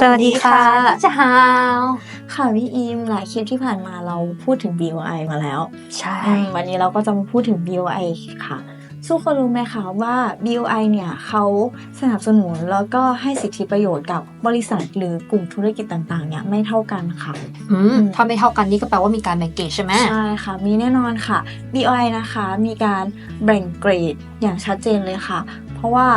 สวัสดีค่ะจะฮาวค่ะพี่อิมหลายคลิปที่ผ่านมาเราพูดถึง BOI มาแล้ว ใช่อืมวันนี้เราก็จะมาพูดถึง BOI ค่ะสู้คนรู้ไหมคะว่า BOI เนี่ยเขาสนับสนุนแล้วก็ให้สิทธิประโยชน์กับบริษัทหรือกลุ่มธุรกิจต่างๆเนี่ยไม่เท่ากันค่ะอืมถ้าไม่เท่ากันนี่ก็แปลว่ามีการแบ่งเกรดใช่ไหมใช่ค่ะ มีแน่นอนค่ะ BOI นะคะ มีการแบ่งเกรดอย่างชัดเจนเลยค่ะ เพราะว่า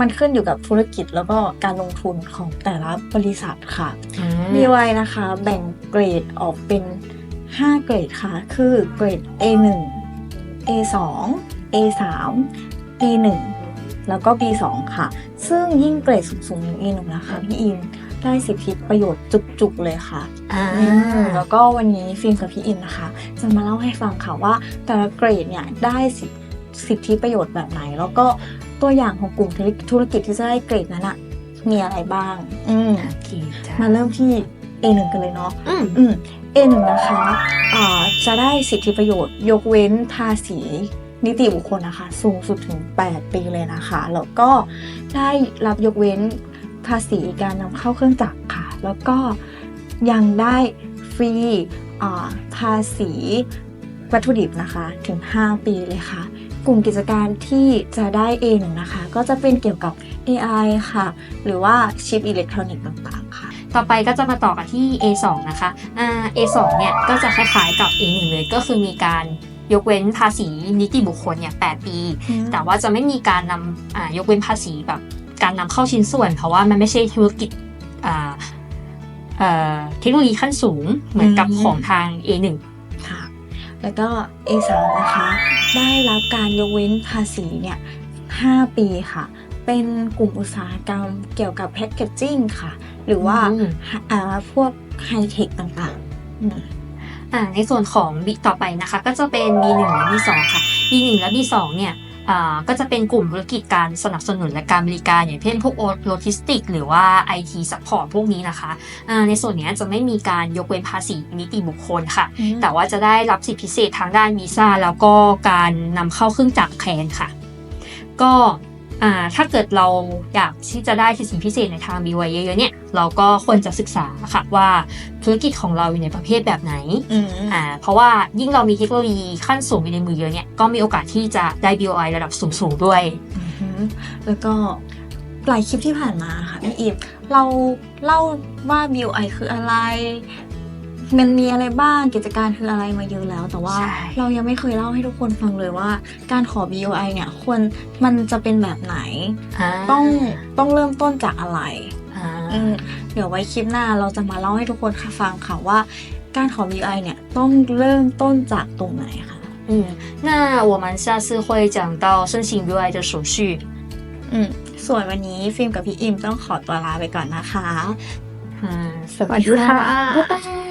มันขึ้นอยู่กับธุรกิจแล้วก็การลงทุนของแต่ละบริษัทค่ะอืม BOI นะคะแบ่งเกรดออกเป็น 5 เกรดค่ะ คือเกรด A1 A2 A3 B1 แล้วก็ B2 ค่ะ ซึ่งยิ่งเกรดสูงๆอย่าง A1 นะคะพี่อิมได้สิทธิประโยชน์จุกๆเลยค่ะอ่าอืมแล้วก็วันนี้ฟิล์มกับพี่อินนะคะ จะมาเล่าให้ฟังค่ะว่าแต่ละเกรดเนี่ยได้สิทธิสิทธิประโยชน์แบบไหน แล้วก็ ตัวอย่างของกลุ่มธุรธุรกิจที่จะได้เกรดนั้นอะมีอะไรบ้าง อืมโอเคจ้ะมาเริ่มที่ A1 กันเลยเนาะอืมอืม A1 นะคะอ่าจะได้สิทธิประโยชน์ ยกเว้นภาษีนิติบุคคลนะคะ สูงสุดถึง 8 ปีเลยนะคะ แล้วก็ได้รับยกเว้นภาษีการนำเข้าเครื่องจักรค่ะ แล้วก็ยังได้ฟรีอ่าภาษีวัตถุดิบนะคะถึง 5 ปีเลยค่ะ กลุ่มกิจการที่จะได้ A1 นะคะ ก็จะเป็นเกี่ยวกับ AI ค่ะ หรือว่าชิปอิเล็กทรอนิกส์ต่างๆ ค่ะ ต่อไปก็จะมาต่อกันที่ A2 นะคะอ่า A2 เนี่ยก็จะคล้ายๆกับ A1 เลยก็คือมีการยกเว้นภาษีนิติบุคคลเนี่ย8ปี แต่ว่าจะไม่มีการนำอ่ายกเว้นภาษีแบบการนำเข้าชิ้นส่วน เพราะว่ามันไม่ใช่ธุรกิจอ่าเอ่อเทคโนโลยีขั้นสูงเหมือนกับอืมของทาง A1 ค่ะ แล้วก็ A3 นะคะ ได้รับการยกเว้นภาษีเนี่ย 5 ปีค่ะ เป็นกลุ่มอุตสาหกรรมเกี่ยวกับแพคเกจจิ้งค่ะ หรือว่าอืมอ่าพวกไฮเทคต่างๆอืมอ่าในส่วนของ B ต่อไปนะคะ ก็จะเป็น B1 และ B2 ค่ะ B1 และ B2 เนี่ยอ่า ก็จะเป็นกลุ่มธุรกิจการสนับสนุนและการบริการ อย่างเช่นพวกโลจิสติกหรือว่า IT Support พวกนี้นะคะอ่าในส่วนเนี้ยจะไม่มีการยกเว้นภาษีนิติบุคคลค่ะ แต่ว่าจะได้รับสิทธิพิเศษทางด้านวีซ่าแล้วก็การนำเข้าเครื่องจักรแทนค่ะ ก็อ่า ถ้าเกิดเราอยากที่จะได้สิทธิพิเศษในทาง BY เยอะๆเนี่ยเราก็ควรจะศึกษาค่ะว่าธุรกิจของเราอยู่ในประเภทแบบไหนอืมอ่าเพราะว่ายิ่งเรามีเทคโนโลยีขั้นสูงอยู่ในมือเยอะเนี่ยก็มีโอกาสที่จะได้ BOI ระดับสูงๆด้วยอือหือแล้วก็หลายคลิปที่ผ่านมาค่ะพี่อิมเราเล่าว่า BOI คืออะไร มันมีอะไรบ้างกิจการคืออะไรมาเยอะแล้ว แต่ว่า ใช่ เรายังไม่เคยเล่าให้ทุกคนฟังเลยว่า การขอ BOI เนี่ยควรมันจะเป็นแบบไหน า ต้องต้องเริ่มต้นจากอะไร อ่า อืมเดี๋ยวไว้คลิปหน้าเราจะมาเล่าให้ทุกคนฟังค่ะว่า การขอ BOI เนี่ยต้องเริ่มต้นจากตรงไหนค่ะ 嗯，那我们下次会讲到申请 BOI 的手续。 อืมส่วนวันนี้ฟิล์มกับพี่อิมต้องขอตัวลาไปก่อนนะคะ 嗯，สวัสดีค่ะ บ๊ายบาย